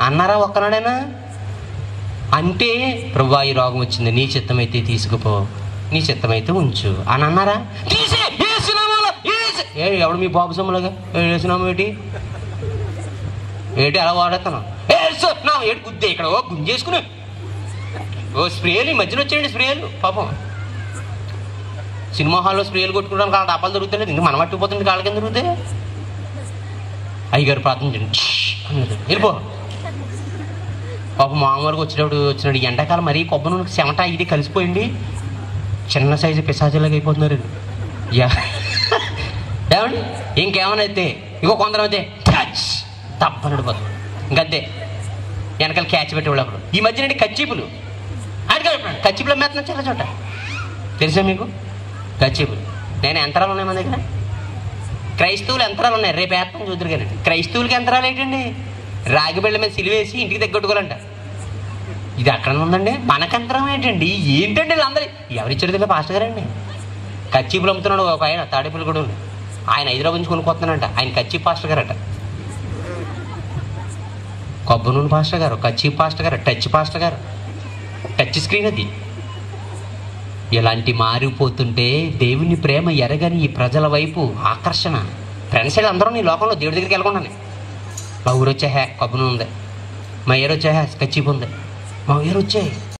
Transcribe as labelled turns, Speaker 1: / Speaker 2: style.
Speaker 1: అన్నారా ఒక్కనాడైనా? అంటే ప్రభా ఈ రోగం వచ్చింది. నీ చిత్తమైతే తీసుకుపో. నీ చిత్తమైతే ఉంచు. అని అన్నారా? తీసే! ఏ ఎవడు మీ బాబు సొమ్ములాగా? వేసినాము ఏంటి ఏంటి అలా వాడతాను నా ఏంటి గుద్దే ఇక్కడ ఓ గుంజేసుకుని. ఓ స్ప్రేలు ఈ మధ్యన వచ్చేయండి స్ప్రేలు. పాపం. సినిమా హాల్లో స్ప్రేలు కొట్టుకోవడానికి అలా డబ్బాలు దొరుకుతుంది ఇంకా మనం పట్టుకుపోతుంది కాళ్ళ కింద దొరికితే అయ్యగారు ప్రార్థన చేయండి. వెళ్ళిపో. పాప మామూలుగా వచ్చినప్పుడు వచ్చినాడు. ఎండాకాలం మరీ కొబ్బరి నూనె చెమట ఇది కలిసిపోయింది. చిన్న సైజు పిశాచులాగా అయిపోతున్నారు. ఏమండి? ఇంకేమైనా అయితే ఇంకో కొందరు అయితే టచ్ తప్పనడు పోతుంది ఇంకంతే. వెనకాల క్యాచ్ పెట్టేవాళ్ళు అప్పుడు ఈ మధ్య నుండి కచ్చిపులు. అడిగాడు కచ్చిపులు మేత చాలా చోట. తెలుసా మీకు? కచ్చిపులు. నేను యంత్రాలు ఉన్నాయి మన దగ్గర. క్రైస్తవులు యంత్రాలు ఉన్నాయి. రేపు వేస్తాం చూద్దరు కానీ. క్రైస్తవులకి యంత్రాలు ఏంటండి? రాగి బిళ్ళ మీద సిలివేసి ఇంటికి దగ్గట్టుకోవాలంట ఇది అక్కడ ఉందండి. మనకంతరం ఏంటండి? ఏంటండి వీళ్ళందరూ ఎవరిచ్చారు తెలియదు పాస్టర్ గారండి? కచ్చిపులు అమ్ముతున్నాడు ఒక ఆయన తాడేపులు కూడా ఆయన హైదరాబాద్ నుంచి కొనుక్కొస్తున్నాడంట. ఆయన కచ్చి పాస్టర్ గారట. కొబ్బరి నూనె పాస్టర్ గారు కచ్చి పాస్టర్ గారు టచ్ పాస్టర్ గారు. టచ్ స్క్రీన్ అది. ఇలాంటి మారిపోతుంటే దేవుని ప్రేమ ఎరగని ఈ ప్రజల వైపు ఆకర్షణ. ఫ్రెండ్స్ అందరూ నీ లోకంలో దేవుడి దగ్గరికి వెళ్ళకుండానే మా ఊరు వచ్చే హ్యా కొబ్బరి ఉంది మా ఏరు వచ్చే హ్యా కచ్చిపు ఉంది మా ఏరు వచ్చే